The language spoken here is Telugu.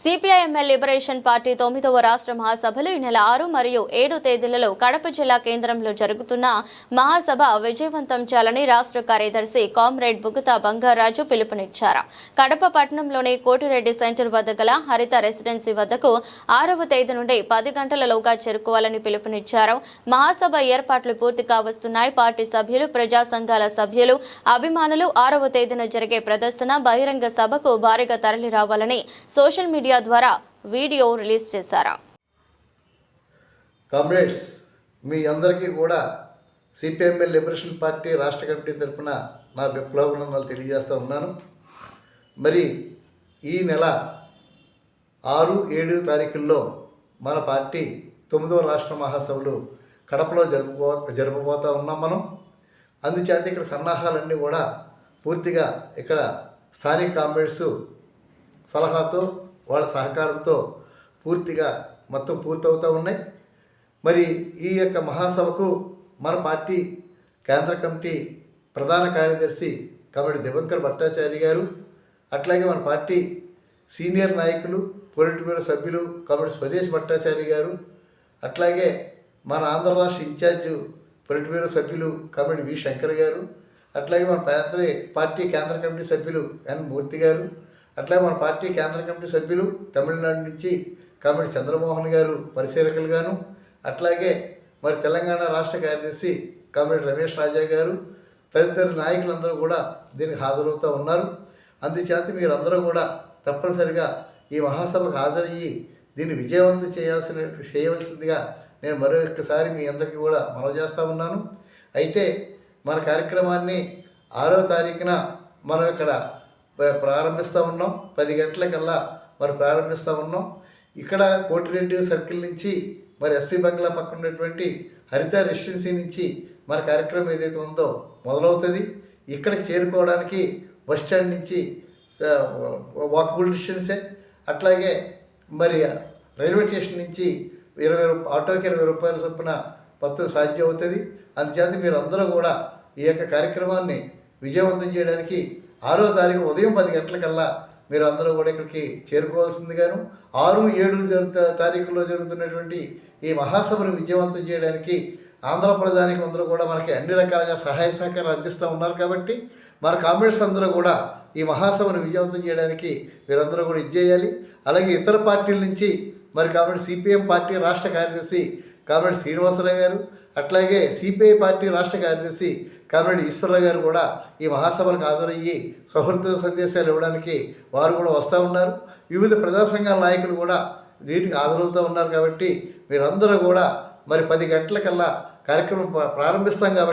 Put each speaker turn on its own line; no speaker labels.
సిపిఐఎంఎల్ లిబరేషన్ పార్టీ తొమ్మిదవ రాష్ట్ర మహాసభలు ఈ నెల ఆరు మరియు ఏడు తేదీలలో కడప జిల్లా కేంద్రంలో జరుగుతున్న మహాసభ విజయవంతం చేయాలని రాష్ట్ర కార్యదర్శి కామ్రేడ్ బుగతా బంగారాజు పిలుపునిచ్చారు. కడప పట్టణంలోని కోటిరెడ్డి సెంటర్ వద్ద గల హరిత రెసిడెన్సీ వద్దకు ఆరవ తేదీ నుండి పది గంటలలోగా చేరుకోవాలని పిలుపునిచ్చారు. మహాసభ ఏర్పాట్లు పూర్తి కావస్తున్నాయి. పార్టీ సభ్యులు ప్రజా సంఘాల సభ్యులు అభిమానులు ఆరవ తేదీన జరిగే ప్రదర్శన బహిరంగ సభకు భారీగా తరలి రావాలని సోషల్ మీడియా ద్వారా వీడియో రిలీజ్ చేశారు.
కామ్రేడ్స్ మీ అందరికీ కూడా సిపిఎంఎల్ లిబరేషన్ పార్టీ రాష్ట్ర కమిటీ తరఫున నా విప్లవాభినందనలు తెలియజేస్తూ ఉన్నాను. మరి ఈ నెల ఆరు ఏడు తారీఖుల్లో మన పార్టీ తొమ్మిదవ రాష్ట్ర మహాసభలు కడపలో జరుపుకో జరపబోతూ ఉన్నాం మనం. అందుచేత ఇక్కడ సన్నాహాలన్నీ కూడా పూర్తిగా ఇక్కడ స్థానిక కామ్రేడ్స్ సలహాతో వాళ్ళ సహకారంతో పూర్తిగా మొత్తం పూర్తవుతూ ఉన్నాయి. మరి ఈ యొక్క మహాసభకు మన పార్టీ కేంద్ర కమిటీ ప్రధాన కార్యదర్శి కమిటీ దివంకర్ భట్టాచారి గారు అట్లాగే మన పార్టీ సీనియర్ నాయకులు పొలిట్ బ్యూరో సభ్యులు కమిటీ స్వదేశ్ భట్టాచారి గారు అట్లాగే మన ఆంధ్ర రాష్ట్ర ఇన్ఛార్జ్ పొలిట్ బ్యూరో సభ్యులు కమిటీ వి శంకర్ గారు అట్లాగే మన పార్టీ కేంద్ర కమిటీ సభ్యులు ఎన్ మూర్తి గారు అట్లా మన పార్టీ కేంద్ర కమిటీ సభ్యులు తమిళనాడు నుంచి కామెడి చంద్రమోహన్ గారు పరిశీలకులుగాను అట్లాగే మరి తెలంగాణ రాష్ట్ర కార్యదర్శి కామెడి రమేష్ రాజా గారు తదితర నాయకులందరూ కూడా దీనికి హాజరవుతూ ఉన్నారు. అందుచేత మీరందరూ కూడా తప్పనిసరిగా ఈ మహాసభకు హాజరయ్యి దీన్ని విజయవంతం చేయాల్సిన చేయవలసిందిగా నేను మరొకసారి మీ అందరికీ కూడా మనవి చేస్తూ ఉన్నాను. అయితే మన కార్యక్రమాన్ని ఆరో తారీఖున మనం ఇక్కడ ప్రారంభిస్తూ ఉన్నాం. పది గంటలకల్లా మరి ప్రారంభిస్తూ ఉన్నాం. ఇక్కడ కోటిరెడ్డి సర్కిల్ నుంచి మరి ఎస్పీ బంగ్లా పక్కన ఉన్నటువంటి హరిత రెసిడెన్సీ నుంచి మన కార్యక్రమం ఏదైతే ఉందో మొదలవుతుంది. ఇక్కడికి చేరుకోవడానికి బస్ స్టాండ్ నుంచి వాకబుల్ డిస్టెన్సే. అట్లాగే మరి రైల్వే స్టేషన్ నుంచి ఇరవై ఆటోకి ఇరవై రూపాయల చొప్పున మొత్తం సాధ్యం అవుతుంది అందుచేత మీరు అందరూ కూడా ఈ యొక్క కార్యక్రమాన్ని విజయవంతం చేయడానికి ఆరో తారీఖు ఉదయం పది గంటలకల్లా మీరు అందరూ కూడా ఇక్కడికి చేరుకోవాల్సింది గాను ఆరు ఏడు జరుగుతా తారీఖులో జరుగుతున్నటువంటి ఈ మహాసభను విజయవంతం చేయడానికి ఆంధ్ర ప్రజానికి అందరూ కూడా మనకి అన్ని రకాలుగా సహాయ సహకారాలు అందిస్తూ ఉన్నారు కాబట్టి మన కామ్రేడ్స్ అందరూ కూడా ఈ మహాసభను విజయవంతం చేయడానికి మీరందరూ కూడా ఇది చేయాలి. అలాగే ఇతర పార్టీల నుంచి మరి కాబట్టి సిపిఎం పార్టీ రాష్ట్ర కార్యదర్శి కామ్రేడ్ శ్రీనివాసరావు గారు అట్లాగే సిపిఐ పార్టీ రాష్ట్ర కార్యదర్శి కామ్రేడ్ ఈశ్వరరావు గారు కూడా ఈ మహాసభలకు హాజరయ్యి సౌహృద సందేశాలు ఇవ్వడానికి వారు కూడా వస్తూ ఉన్నారు. వివిధ ప్రజా సంఘాల నాయకులు కూడా వీటికి హాజరవుతూ ఉన్నారు కాబట్టి మీరందరూ కూడా మరి పది గంటలకల్లా కార్యక్రమం ప్రారంభిస్తాం కాబట్టి